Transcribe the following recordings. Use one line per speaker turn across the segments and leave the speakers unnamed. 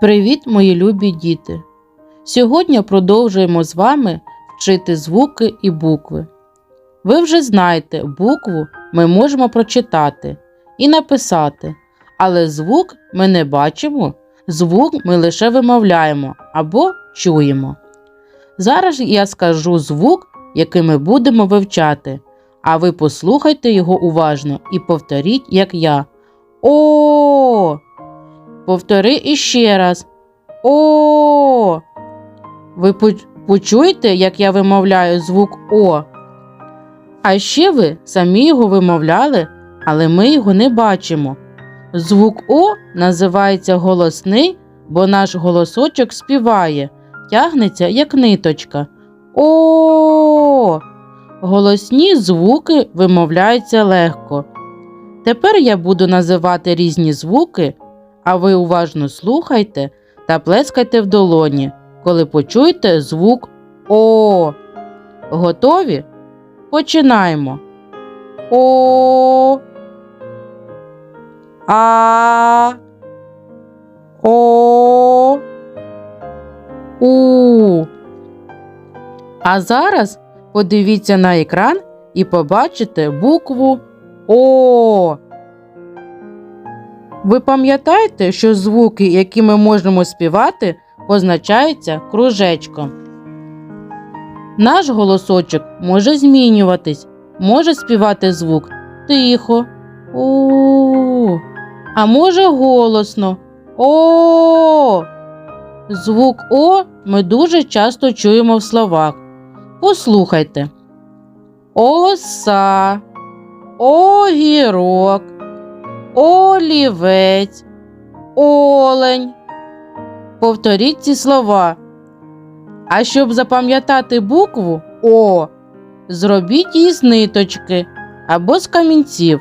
Привіт, мої любі діти! Сьогодні продовжуємо з вами вчити звуки і букви. Ви вже знаєте, букву ми можемо прочитати і написати, але звук ми не бачимо, звук ми лише вимовляємо або чуємо. Зараз я скажу звук, який ми будемо вивчати, а ви послухайте його уважно і повторіть, як я. О! Повтори іще раз. О. Ви почуєте, як я вимовляю звук О? А ще ви самі його вимовляли, але ми його не бачимо. Звук О називається голосний, бо наш голосочок співає, тягнеться як ниточка. О. Голосні звуки вимовляються легко. Тепер я буду називати різні звуки, а ви уважно слухайте та плескайте в долоні, коли почуєте звук О. Готові? Починаємо. О. А. О. У. А зараз подивіться на екран і побачите букву О. Ви пам'ятаєте, що звуки, які ми можемо співати, позначаються кружечком. Наш голосочок може змінюватись, може співати звук тихо, о, а може голосно. О. Звук О ми дуже часто чуємо в словах. Послухайте. Оса, огірок, олівець, олень. Повторіть ці слова. А щоб запам'ятати букву О, зробіть її з ниточки або з камінців.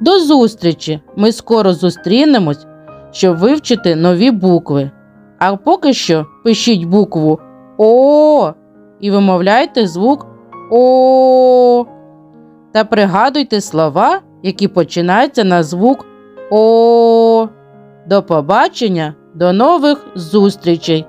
До зустрічі! Ми скоро зустрінемось, щоб вивчити нові букви. А поки що пишіть букву О і вимовляйте звук О. Та пригадуйте слова, які починаються на звук О. До побачення, до нових зустрічей!